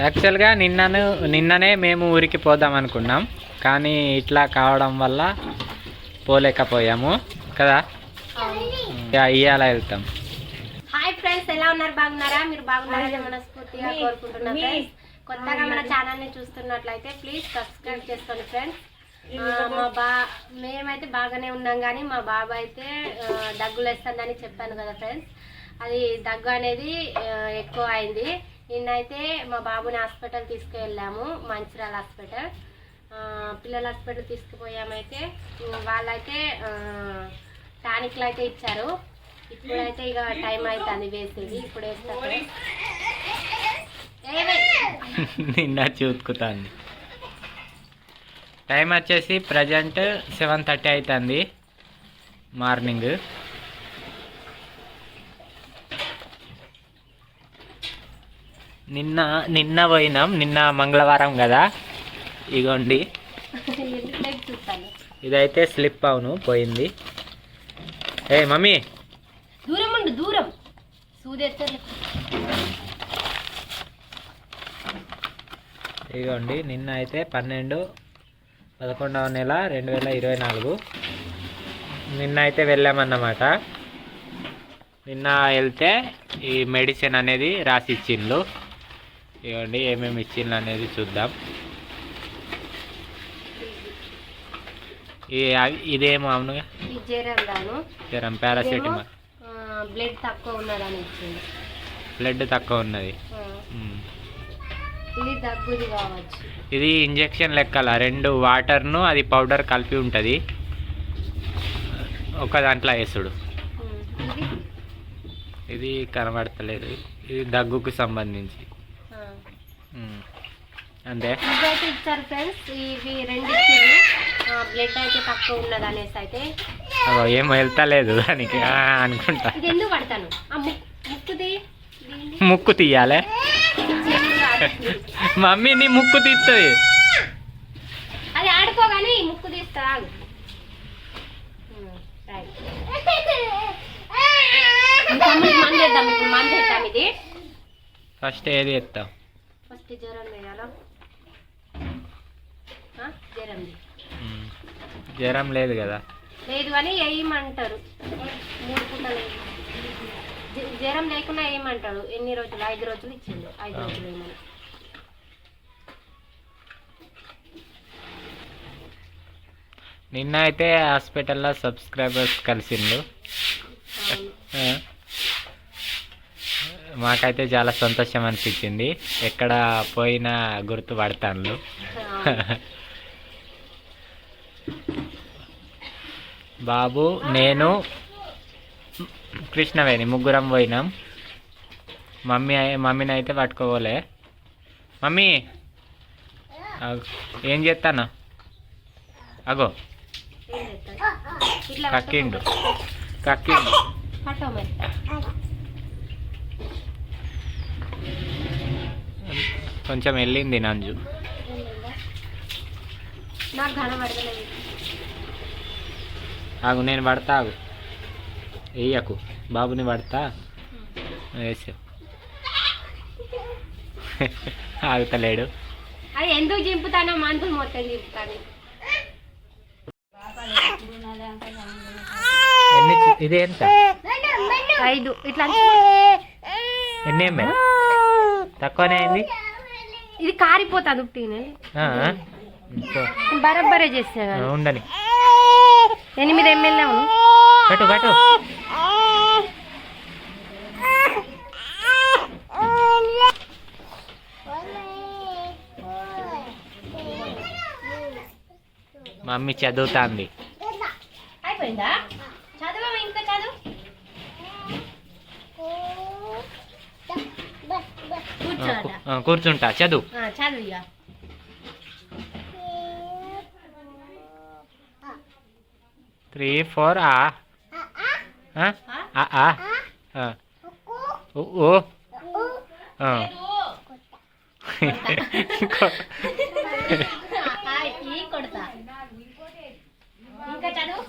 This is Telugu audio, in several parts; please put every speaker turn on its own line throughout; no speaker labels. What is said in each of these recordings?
యాక్చువల్గా నిన్నను నిన్ననే మేము ఊరికి పోదాం అనుకున్నాం. కానీ ఇట్లా కావడం వల్ల పోలేకపోయాము. కదా? ఇక ఇవాళ వెళ్తాం.
హాయ్ ఫ్రెండ్స్ ఎలా ఉన్నారు? బాగున్నారా? మీరు బాగున్నారని మనస్ఫూర్తిగా కోరుకుంటున్నా ఫ్రెండ్స్ కొత్తగా మన ఛానల్ని చూస్తున్నట్లయితే ప్లీజ్ సబ్స్క్రైబ్ చేసుకోండి ఫ్రెండ్స్ మా బా మేమైతే బాగానే ఉన్నాం కానీ మా బాబు అయితే ఆ, దగ్గులు వేస్తుందని చెప్పాను కదా ఫ్రెండ్స్ అది దగ్గు అనేది ఎక్కువ అయింది. నిన్నైతే మా బాబుని హాస్పిటల్ తీసుకువెళ్ళాము మంచిర్యాల హాస్పిటల్. పిల్లల హాస్పిటల్ తీసుకుపోయామైతే వాళ్ళైతే టానిక్లు అయితే ఇచ్చారు. ఇప్పుడైతే ఇక టైం అవుతుంది వేసేది ఇప్పుడు వేస్తారు
నిన్న చూసుకుతాంది టైం వచ్చేసి ప్రజెంట్ సెవెన్ థర్టీ అవుతుంది మార్నింగ్. నిన్న నిన్న పోయినాం నిన్న మంగళవారం కదా. ఇగోండి. ఇదైతే స్లిప్ అవును పోయింది. ఏ మమ్మీ.
దూరం ఉండు దూరం.
ఇదిగోండి నిన్న అయితే పన్నెండు పదకొండవ నెల రెండు వేల ఇరవై నాలుగు. నిన్న అయితే వెళ్ళామన్నమాట. నిన్న వెళ్తే ఈ మెడిసిన్ అనేది రాసి ఇచ్చిండ్రు ఇవ్వండి ఏమేమి ఇచ్చిండ్రు అనేది చూద్దాం. ఇదేమో అవునుగా
ఈ జ్వరం
పారాసెటమాల్.
బ్లడ్ తక్కువ ఉన్నదని ఇచ్చింది
బ్లడ్ తక్కువ ఉన్నది.
ఇది దగ్గుది కావచ్చు.
ఇది ఇంజెక్షన్ లెక్కల రెండు వాటర్ను అది పౌడర్ కలిపి ఉంటుంది. ఒక దాంట్లో వేసుడు.
ఇది
కనబడతలేదు. ఇది దగ్గుకు సంబంధించి. అంతే.
ఇవైతే ఇచ్చారు ఫ్రెండ్స్. ఇవి రెండు ఇచ్చారు. బ్లడ్ అయితే తక్కువ ఉన్నది అనేసి అయితే
ఏం వెళ్తలేదు దానికి. ఆ, అనుకుంటా.
ఇది ఎందుకు పడతాను? ముక్కుది?
ముక్కు తీయాలి. మమ్మీ నీ ముక్కు తీస్తుంది
అది ఆడుకోగానే ముక్కు తీస్తా. ఇప్పుడు ఇది.
ఫస్ట్ ఏది ఎత్తాం
ఫస్ట్ జ్వరం వేయాలా
ఉమ్. జ్వరం లేదు. కదా?
లేదు అని వేయమంటారు మూడు పూటలు జ్వ- జ్వరం లేకుండా వేయమంటాడు ఎన్ని రోజులు? ఐదు రోజులు ఇచ్చిండు. ఐదు రోజులు వేయమని
నిన్న అయితే హాస్పిటల్లో సబ్స్క్రైబర్స్ కలిసిండు
అవును.
ఆ. మాకైతే చాలా సంతోషం అనిపించింది. ఎక్కడ పోయినా గుర్తుపడతాను. బాబు నేను కృష్ణవేణి ముగ్గురం పోయినాం. మమ్మీ మమ్మీని అయితే పట్టుకోపోలే మమ్మీ ఏం చేస్తాను? అగో. కక్కిండు. కక్కిండు
పట్టవు మరి
కొంచెం వెళ్ళింది నంజు. ఆగు నేను పడతా ఆగు. వేయకు బాబుని పడతా. వేసా ఆగుతలేడు.
అది ఎందుకు చింపుతానో మందులు మొత్తం చింపుతాను
ఇది ఎంత?
ఐదు. ఇట్లా
ఎన్ని ఎంఎల్? తక్కువనే అయింది?
ఇది కారిపోతుంది.
సో,
బరబ్బరే చేసా
ఆ, ఉండని.
ఎనిమిది ఎంఎల్
కట్టు కట్టు మమ్మీ చదువుతాంది.
అయిపోయిందా చదవమా ఇంకా చదువు కూర్చోట
చదువు.
చదువు
త్రీ ఫోర్ ఆ. ఓ
కొడతా. ఇంకా చదువు?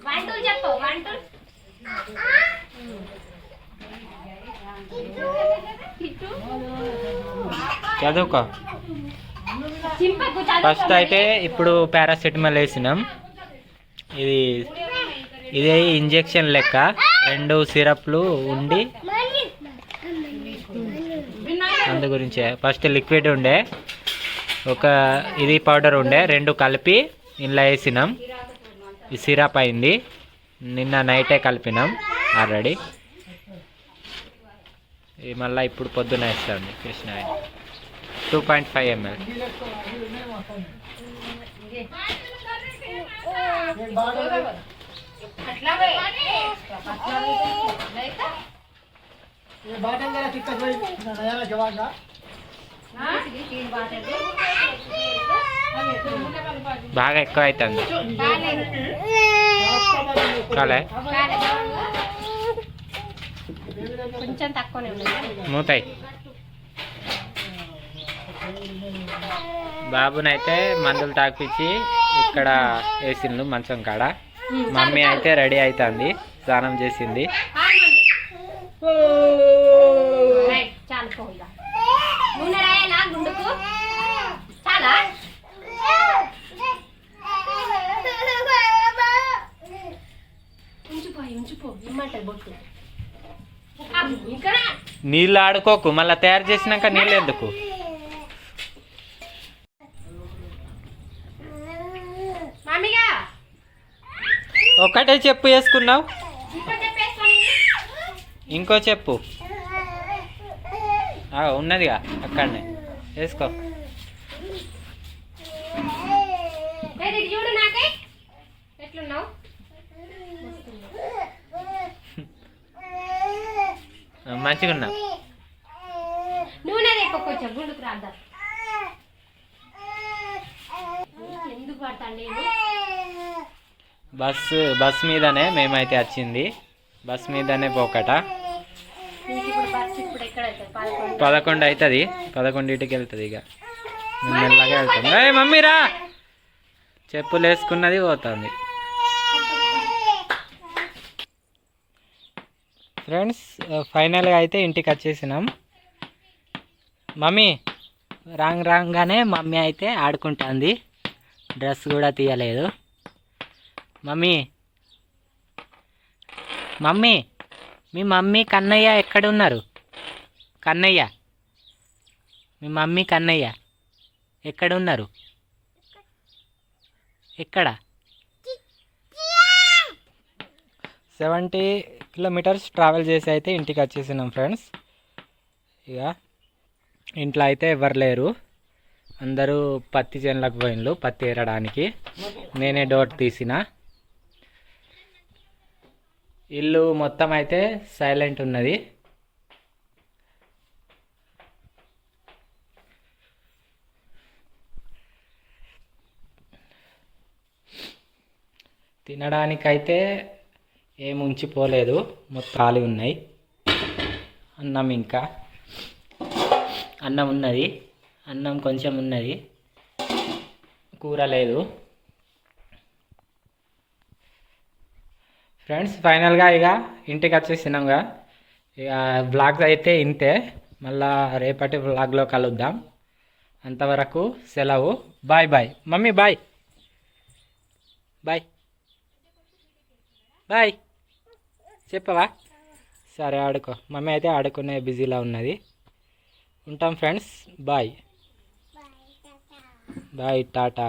వన్ టూ చెప్పు వన్ టూ. ఇటు
చదువుకో. ఫస్ట్ అయితే ఇప్పుడు పారాసిటమాల్ వేసినాం. ఇది ఇదే ఇంజెక్షన్ లెక్క. రెండు సిరప్లు ఉండి అందు గురించే. ఫస్ట్ లిక్విడ్ ఉండే. ఒక ఇది పౌడర్ ఉండే. రెండు కలిపి ఇలా వేసినాం. ఈ సిరప్ అయింది. నిన్న నైటే కలిపినాం ఆల్రెడీ. మళ్ళీ ఇప్పుడు పొద్దున వేస్తాం Krishna two point five ML బాగా ఎక్కువ అవుతుంది కాలే
కొంచెం తక్కువనే ఉంది
మూతాయి. బాబునైతే మందులు తాగిపించి ఇక్కడ వేసిండు మంచం కాడ. మమ్మీ అయితే రెడీ అవుతుంది స్నానం చేసింది.
చాలు పో ఇక. నూనె రాయాలా గుండుకు చాలా ఉంచిపోయి ఉంచిపో ఇమ్మంటది బొట్టు ఆ, ఇక్కడ
నీళ్ళు ఆడుకోకు మళ్ళీ తయారు చేసినాక నీళ్ళు ఎందుకు? ఒక్కటే చెప్పు వేసుకున్నావు? ఇంకో చెప్పు ఉన్నదిగా అక్కడనే. వేసుకో.
ఎట్లున్నావు?
మంచిగా ఉన్నావు
నూనె రేపు కొంచెం గుండుకు రాద్దాం. ఎందుకు
బస్సు బస్ మీదనే మేమైతే వచ్చింది. బస్ మీదనే పోకట.
పదకొండు.
అవుతుంది పదకొండింటికి వెళ్తుంది ఇక. మెల్లగా వెళ్తాం. ఏ మమ్మీ రా. చెప్పులు వేసుకున్నది పోతుంది. ఫ్రెండ్స్ ఫైనల్గా అయితే ఇంటికి వచ్చేసినాం. మమ్మీ రాంగ్ రాంగ్గానే మమ్మీ అయితే ఆడుకుంటుంది. డ్రెస్ కూడా తీయలేదు. మమ్మీ మమ్మీ మీ మమ్మీ కన్నయ్య ఎక్కడ ఉన్నారు కన్నయ్య మీ మమ్మీ కన్నయ్య ఎక్కడ? ఉన్నారు ఎక్కడ సెవెంటీ కిలోమీటర్స్ ట్రావెల్ చేసి అయితే ఇంటికి వచ్చేసినాం ఫ్రెండ్స్. ఇక ఇంట్లో అయితే ఎవరు లేరు. అందరూ పత్తి చేనులకు పోయిన్లు పత్తి ఏరడానికి. నేనే డోర్ తీసిన. ఇల్లు మొత్తం అయితే సైలెంట్ ఉన్నది. తినడానికైతే ఏం ఉంచిపోలేదు. మొత్తం ఖాళీ ఉన్నాయి. అన్నం ఇంకా. అన్నం ఉన్నది. అన్నం కొంచెం ఉన్నది. కూర లేదు. ఫ్రెండ్స్ ఫైనల్గా ఇక ఇంటికి వచ్చేసినాంగా ఇక బ్లాగ్స్ అయితే ఇంతే. మళ్ళా రేపటి బ్లాగ్లో కలుద్దాం. అంతవరకు సెలవు. Bye bye. Mummy bye. Bye. Bye. చెప్పవా? సరే ఆడుకో. మమ్మీ అయితే ఆడుకునే బిజీలో ఉన్నది. ఉంటాం ఫ్రెండ్స్. బాయ్. బాయ్ టాటా.